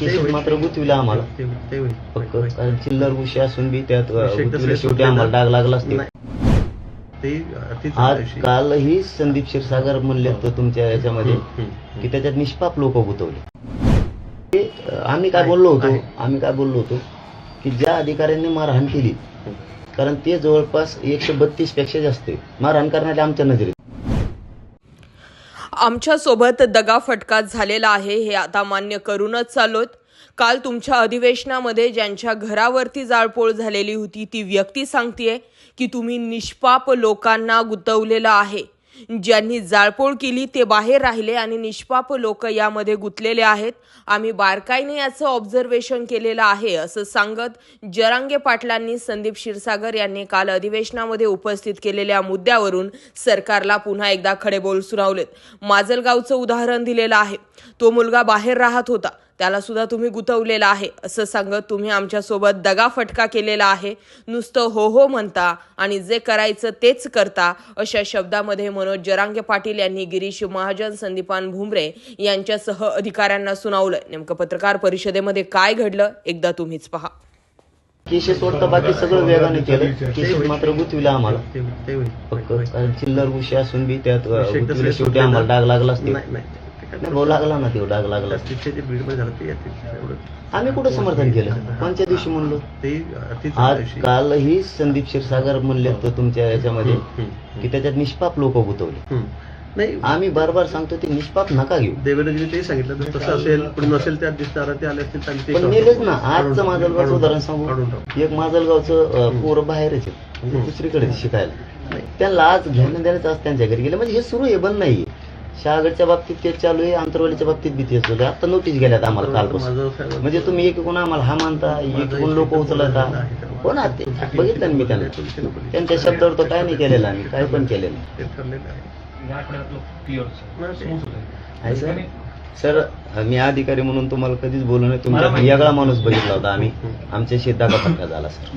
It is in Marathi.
केसेस मात्र गुंतविला आम्हाला. ते ते होईल फक्त कारण चिल्लर विषय असून बी त्यात गुंतविले शेवटी आम्हाला डाग लागलाच नाही नाही. ते ते आज कालही संदीप क्षीरसागर म्हणले तर तुमच्या याच्यामध्ये हम्म. की त्याच्यात निष्पाप लोक गुंतवले. ते, अ, आम्ही काय बोललो होतो? आहे. आम्ही काय बोललो होतो? की ज्या अधिकाऱ्यांनी मारहाण केली कारण ते जवळपास एकशे बत्तीसपेक्षा जास्त आहे. मारहाण करणारे आमच्या नजरेत. आमच्यासोबत दगाफटका झालेला आहे हे आता मान्य करूनच चालोत काल तुमच्या अधिवेशनामध्ये ज्यांच्या घरावरती जाळपोळ झालेली होती ती व्यक्ती सांगतेय की तुम्ही निष्पाप लोकांना गुंतवलेलं आहे. ज्यांनी जाळपोळ केली ते बाहेर राहिले आणि निष्पाप लोक यामध्ये गुंतलेले आहेत. आम्ही बारकाईने याचं ऑब्झर्वेशन केलेलं आहे असं सांगत जरांगे पाटलांनी संदीप क्षीरसागर यांनी काल अधिवेशनामध्ये उपस्थित केलेल्या मुद्द्यावरून सरकारला पुन्हा एकदा खडेबोल सुनावलेत. माजलगावचं उदाहरण दिलेलं आहे. तो मुलगा बाहेर राहत होता. त्याला सुद्धा तुम्ही गुंतवलेला आहे. असं सांगत तुम्ही आमच्यासोबत दगाफटका केलेला आहे. नुसतं हो हो म्हणता आणि जे करायचं तेच करता अशा शब्दामध्ये मनोज जरांगे पाटील यांनी गिरीश महाजन संदीपान भुमरे यांच्यासह अधिकाऱ्यांना सुनावलं नेमकं पत्रकार परिषदेमध्ये काय घडलं एकदा तुम्हीच पहा. केसेस बाकी सगळं वेगाने केलं. केसेस मात्र गुंतविला आम्हाला. चिल्लर विषय असून बी त्यात शेवटी आम्हाला डाग लागलाच नाही. भाऊ लागला ना ते डाग लागला. तिथे जे बीडमध्ये झालं ते ते एवढं. आम्ही कुठं समर्थन केलं? कोणत्या दिवशी म्हणलो? ते आज कालही संदीप क्षीरसागर म्हणले तर तुमच्या याच्यामध्ये. की त्याच्यात निष्पाप लोक गुंतवले. नाही. आम्ही बार बार सांगतो ते निष्पाप नका घेऊ. देवेंद्रजीने ते सांगितलं तसं असेल कुणी नसेल त्या दिसणार ते आले असतील पण नेलेच. ना आजचं. माजलगावचं उदाहरण. सांगू. एक माजलगावचं पोरं बाहेरच आहे. दुसरीकडे शिकायला. त्यांना आज घेणं देण्याचं आज त्यांच्या घरी गेलं. म्हणजे हे सुरू आहे बंद नाहीये. शहागडच्या बाबतीत तेच चालू आहे आंतरवालीच्या बाबतीत बी तेच चालू आहे आता नोटीस गेल्यात आम्हाला कालपासून. म्हणजे तुम्ही एक कोण आम्हाला हा मानता एक कोण लोक उचलता. हो ना ते? बघितलं मी त्यांना. त्यांच्या शब्दावर तर काय नाही केलेलं आम्ही काय पण केलेलं ते नाही, ते- सर. सर मी अधिकारी म्हणून तुम्हाला कधीच बोलू तुमचा माहिती. वेगळा माणूस बघितला होता आम्ही. आमच्या फटका झाला सर.